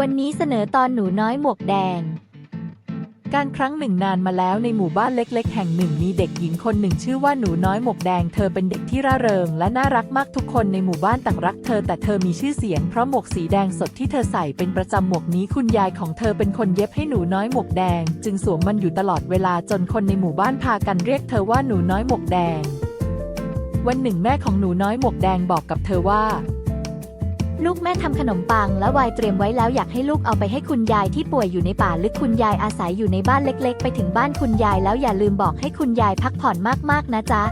วันนี้เสนอตอนหนูน้อยหมวกแดง การครั้งหนึ่งนานมาแล้วในหมู่บ้านเล็ก ๆ แห่งหนึ่งมีเด็กหญิงคนหนึ่งชื่อว่าหนูน้อยหมวกแดง เธอเป็นเด็กที่ร่าเริง และน่ารักมากทุกคนในหมู่บ้านต่างรักเธอแต่เธอมีชื่อเสียงเพราะหมวกสีแดงสดที่เธอใส่เป็นประจำหมวกนี้คุณยายของเธอเป็นคนเย็บให้หนูน้อยหมวกแดง จึงสวมมันอยู่ตลอดเวลาจนคนในหมู่บ้านพากันเรียกเธอว่าหนูน้อยหมวกแดง วันหนึ่งแม่ของหนูน้อยหมวกแดงบอกกับเธอว่า ลูกแม่ทำขนมปังและวน์เตรียมไว้แล้วอยากให้ลูกเอาไปให้คุณยายที่ป่วยอยู่ในป่าลึกคุณยายอาศัยอยู่ในบ้านเล็กๆ ไปถึงบ้านคุณยายแล้วอย่าลืมบอกให้คุณยายพักผ่อนมากๆนะจ๊ะ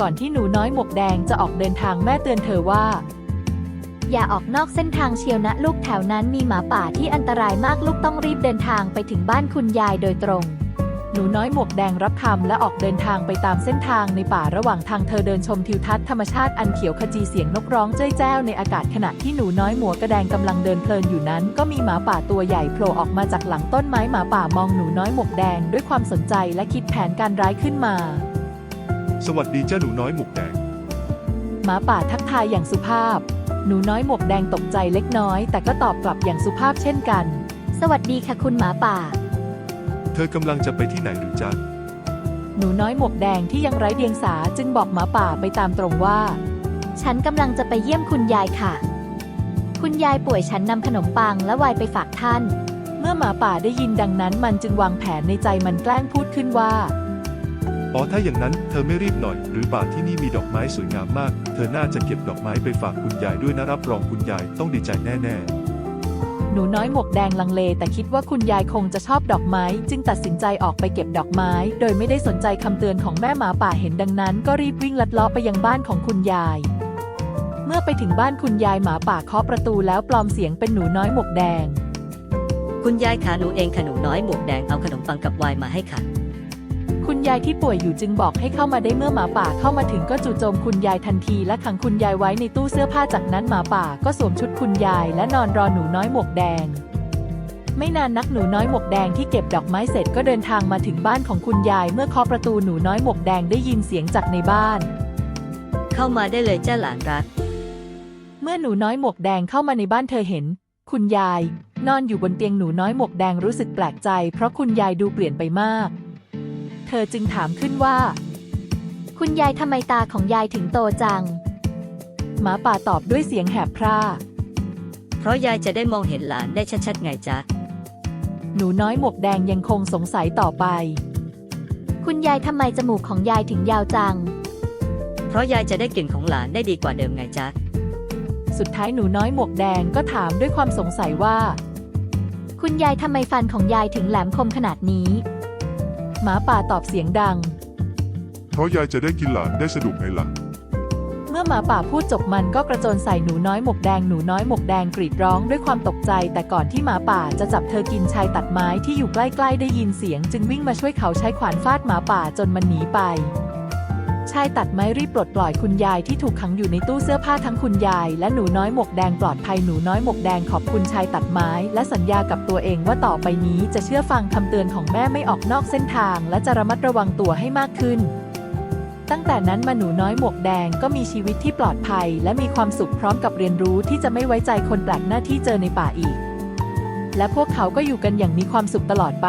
ก่อนที่หนูน้อยหมวกแดงจะออกเดินทางแม่เตือนเธอว่า อย่าออกนอกเส้นทางเชียวนะลูกแถวนั้นมีหมาป่าที่อันตรายมากลูกต้องรีบเดินทางไปถึงบ้านคุณยายโดยตรง หนูน้อยหมวกแดงรับคำและออกเดินทางไปตามเส้นทางในป่าระหว่างทางเธอเดินชมทิวทัศน์ธรรมชาติอันเขียวขจีเสียงนกร้องเจ้ยแจ้วในอากาศขณะที่หนูน้อยหมวกแดงกำลังเดินเพลินอยู่นั้น ก็มีหมาป่าตัวใหญ่โผล่ออกมาจากหลังต้นไม้หมาป่ามองหนูน้อยหมวกแดงด้วยความสนใจและคิดแผนการร้ายขึ้นมา สวัสดีเจ้าหนูน้อยหมวกแดง หมาป่าทักทายอย่างสุภาพ หนูน้อยหมวกแดงตกใจเล็กน้อย แต่ก็ตอบกลับอย่างสุภาพเช่นกัน สวัสดีค่ะคุณหมาป่า เธอกำลังจะไปที่ไหนหรือจ๊ะ หนูน้อยหมวกแดงที่ยังไร้เดียงสาจึงบอกหมาป่าไปตามตรงว่า ฉันกำลังจะไปเยี่ยมคุณยายค่ะ คุณยายป่วยฉันนำขนมปังและไวน์ไปฝากท่าน เมื่อหมาป่าได้ยินดังนั้น มันจึงวางแผนในใจมันแกล้งพูดขึ้นว่า อ๋อถ้าอย่างนั้นเธอไม่รีบหน่อย หรือป่าที่นี่มีดอกไม้สวยงามมาก เธอน่าจะเก็บดอกไม้ไปฝากคุณยายด้วยนะรับรองคุณยายต้องดีใจแน่ หนูน้อยหมวกแดงลังเล แต่คิดว่าคุณยายคงจะชอบดอกไม้ จึงตัดสินใจออกไปเก็บดอกไม้ โดยไม่ได้สนใจคำเตือนของแม่หมาป่าเห็นดังนั้น ก็รีบวิ่งลัดเลาะไปยังบ้านของคุณยาย เมื่อไปถึงบ้านคุณยายหมาป่าเคาะประตูแล้วปลอมเสียงเป็นหนูน้อยหมวกแดง คุณยายขาหนูเองค่ะหนูน้อยหมวกแดงเอาขนมปังกับไวน์มาให้ค่ะ คุณยายที่ป่วยอยู่จึงบอกให้เข้ามาได้เมื่อหมาป่าเข้ามาถึงก็จู่โจมคุณยายทันทีและขังคุณยายไว้ในตู้เสื้อผ้าจากนั้นหมาป่าก็สวมชุดคุณยายและนอนรอหนูน้อยหมวกแดง ไม่นานนักหนูน้อยหมวกแดงที่เก็บดอกไม้เสร็จก็เดินทางมาถึงบ้านของคุณยาย เมื่อเคาะประตูหนูน้อยหมวกแดงได้ยินเสียงจากในบ้าน เข้ามาได้เลยเจ้าหลานรัก เมื่อหนูน้อยหมวกแดงเข้ามาในบ้านเธอเห็น คุณยาย นอนอยู่บนเตียงหนูน้อยหมวกแดงรู้สึกแปลกใจ เพราะคุณยายดูเปลี่ยนไปมาก เธอจึงถามขึ้นว่า คุณยายทำไมตาของยายถึงโตจัง หมาป่าตอบด้วยเสียงแหบพร่า เพราะยายจะได้มองเห็นหลานได้ชัดๆไงจ๊ะ หนูน้อยหมวกแดงยังคงสงสัยต่อไป คุณยายทำไมจมูกของยายถึงยาวจัง เพราะยายจะได้กลิ่นของหลานได้ดีกว่าเดิมไงจ๊ะ สุดท้ายหนูน้อยหมวกแดงก็ถามด้วยความสงสัยว่า คุณยายทำไมฟันของยายถึงแหลมคมขนาดนี้ หมาป่าตอบเสียงดัง เพราะยายจะได้กินหลานได้สนุกไงล่ะ เมื่อหมาป่าพูดจบมันก็กระโจนใส่หนูน้อยหมวกแดงหนูน้อยหมวกแดงกรีดร้องด้วยความตกใจ แต่ก่อนที่หมาป่าจะจับเธอกินชายตัดไม้ที่อยู่ใกล้ๆได้ยินเสียง จึงวิ่งมาช่วยเขาใช้ขวานฟาดหมาป่าจนมันหนีไป ชายตัดไม้รีบปลดปล่อยคุณยายที่ถูกขังอยู่ในตู้เสื้อผ้าทั้งคุณยาย และหนูน้อยหมวกแดงปลอดภัยหนูน้อยหมวกแดงขอบคุณชายตัดไม้ และสัญญากับตัวเองว่าต่อไปนี้จะเชื่อฟังคำเตือนของแม่ไม่ออกนอกเส้นทาง และจะระมัดระวังตัวให้มากขึ้น ตั้งแต่นั้นมาหนูน้อยหมวกแดงก็มีชีวิตที่ปลอดภัย และมีความสุขพร้อมกับเรียนรู้ที่จะไม่ไว้ใจคนแปลกหน้าที่เจอในป่าอีก และพวกเขาก็อยู่กันอย่างมีความสุขตลอดไป